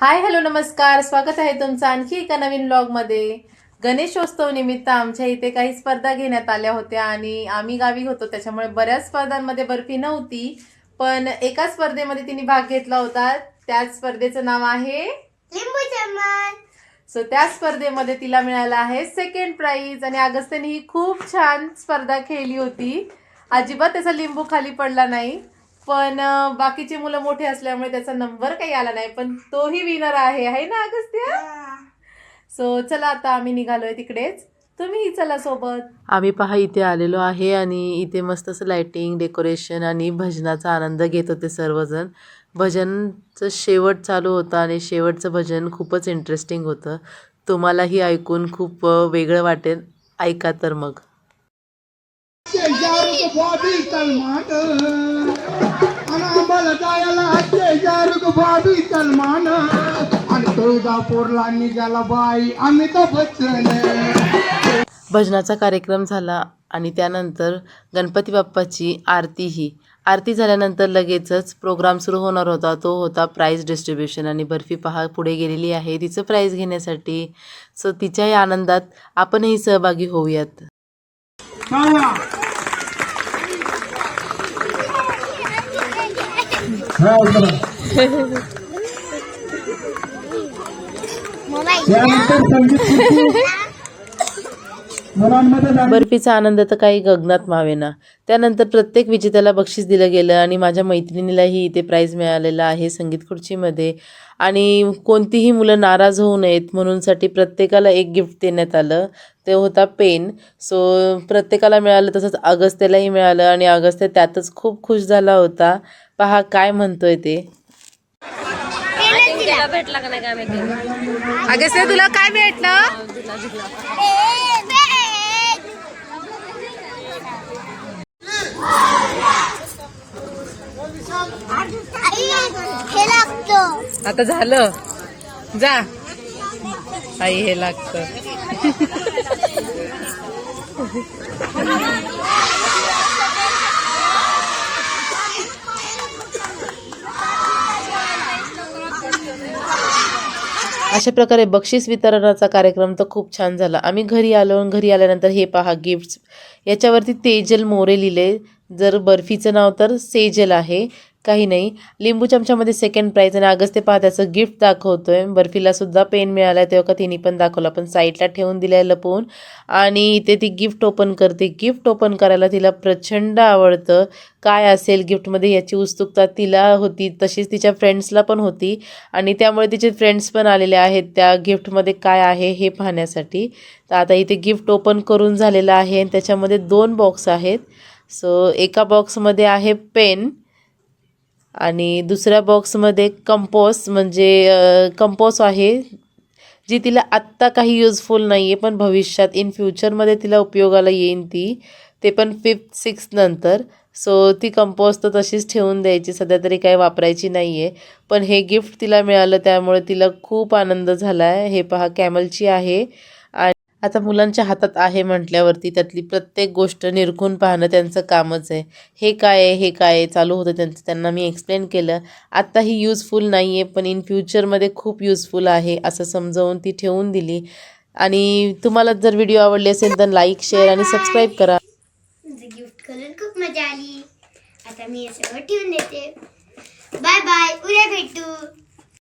Hi hello नमस्कार. स्वागत आहे तुमचं आणखी एका नवीन ब्लॉगमध्ये गणेशोत्सव निमित्त आमच्या इथे काही स्पर्धा घेण्यात आल्या होत्या आणि आम्ही गावी होतो त्याच्यामुळे बऱ्याच स्पर्धांमध्ये बर्फी नव्हती पण एका स्पर्धेमध्ये तिने भाग घेतला होता. त्याच स्पर्धेचं नाव आहे सो त्या स्पर्धेमध्ये तिला मिळालं आहे सेकंड प्राइज आणि अगस्त्यने ही खूप छान स्पर्धा खेळली होती. अजिबात त्याचा लिंबू खाली पडला नाही. पण बाकीची मुलं मोठे असल्यामुळे त्याचा नंबर काही आला नाही पण तोही विनर आहे आहे ना अगस्त्य सो चला आता आम्ही निघालोय तिकडेच. तुम्हीही चला सोबत. आम्ही पहा इथे आलेलो आहे आणि इथे मस्त असं लाइटिंग डेकोरेशन आणि भजनाचा आनंद घेत होते सर्वजण. भजनचं शेवट चालू होतं आणि शेवटचं भजन खूपच इंटरेस्टिंग होतं. तुम्हालाही ऐकून खूप वेगळं वाटेल. ऐका तर मग. जायला बॉबी सलमान. आणि तुळजापूरला निघाला बाई अमिताभ बच्चन. भजनाचा कार्यक्रम झाला आणि त्यानंतर गणपती बाप्पाची आरतीही आरती झाल्यानंतर लगेचच प्रोग्राम सुरू होणार होता. तो होता प्राईज डिस्ट्रीब्युशन आणि बर्फी पहा पुढे गेलेली आहे. तिचं प्राईज घेण्यासाठी सो तिच्याही आनंदात आपणही सहभागी होऊयात. चला त्यानंतर संगीत खुर्ची मुलांमध्ये झाली. बर्फीचा आनंद तर काही गगनात मावेना त्यानंतर प्रत्येक विजेत्याला बक्षीस दिलं गेलं आणि माझ्या मैत्रिणीलाही इथे प्राईज मिळालेलं आहे संगीत खुर्चीमध्ये. आणि कोणतीही मुलं नाराज होऊ नयेत म्हणूनसाठी प्रत्येकाला एक गिफ्ट देण्यात आलं. ते होता पेन. सो प्रत्येकाला मिळालं तसंच अगस्त्यालाही मिळालं आणि अगस्त्य त्यातच खूप खुश झाला होता. पहा काय म्हणतोय ते. अगस्त्य तुला काय भेटलं? आता झालं. जा. आई हे लागतं. अशा प्रकारे बक्षीस वितरणाचा कार्यक्रम तर खूप छान झाला. आम्ही घरी आलो घरी आल्यानंतर हे पहा गिफ्ट्स याच्यावरती तेजल मोरे लिहिले. जर बर्फीचं नाव तर सेजल आहे. काही नाही. लिंबू चमच्यामध्ये सेकंड प्राईज आणि अगस्ते पहा त्याचं गिफ्ट दाखवतोय. बर्फीला सुद्धा पेन मिळाला तेव्हा का तिने पण दाखवला. पण साईडला ठेवून दिलाय लपवून आणि इथे ती गिफ्ट ओपन करते. गिफ्ट ओपन करायला तिला प्रचंड आवडतं. काय असेल गिफ्टमध्ये याची उत्सुकता तिला होती. तशीच तिच्या फ्रेंड्सला पण होती. आणि त्यामुळे तिचे फ्रेंड्स पण आलेले आहेत त्या गिफ्टमध्ये काय आहे हे पाहण्यासाठी. तर आता इथे गिफ्ट ओपन करून झालेलं आहे. आणि त्याच्यामध्ये दोन बॉक्स आहेत. सो एका बॉक्समध्ये आहे पेन आणि दुसऱ्या बॉक्समध्ये कंपोस म्हणजे कंपोस आहे जी तिला आत्ता काही युजफुल नाही आहे पण भविष्यात इन फ्युचरमध्ये तिला उपयोगाला येईन ती. ते पण फिफ्थ सिक्स्थ नंतर. सो ती कंपोस्ट तर तशीच ठेवून द्यायची सध्या तरी काही वापरायची नाही आहे पण हे गिफ्ट तिला मिळालं त्यामुळे तिला खूप आनंद झाला आहे हे पहा कॅमलची आहे. आता मुलांच्या हातात आहे म्हटल्यावरती त्यातली प्रत्येक गोष्ट निरखून पाहणं त्यांचं कामच आहे. हे काय आहे हे काय आहे चालू होतं त्यांचं. त्यांना मी एक्सप्लेन केलं. आत्ता ही यूजफुल नाही आहे पण इन फ्युचरमध्ये खूप युजफुल आहे असं समजावून ती ठेवून दिली. आणि तुम्हाला जर व्हिडिओ आवडले असेल तर लाईक शेअर आणि सबस्क्राईब करा. गिफ्ट करून खूप मजा आली. आता मी हे सगळं ठेवून देते. बाय बाय उद्या भेटू.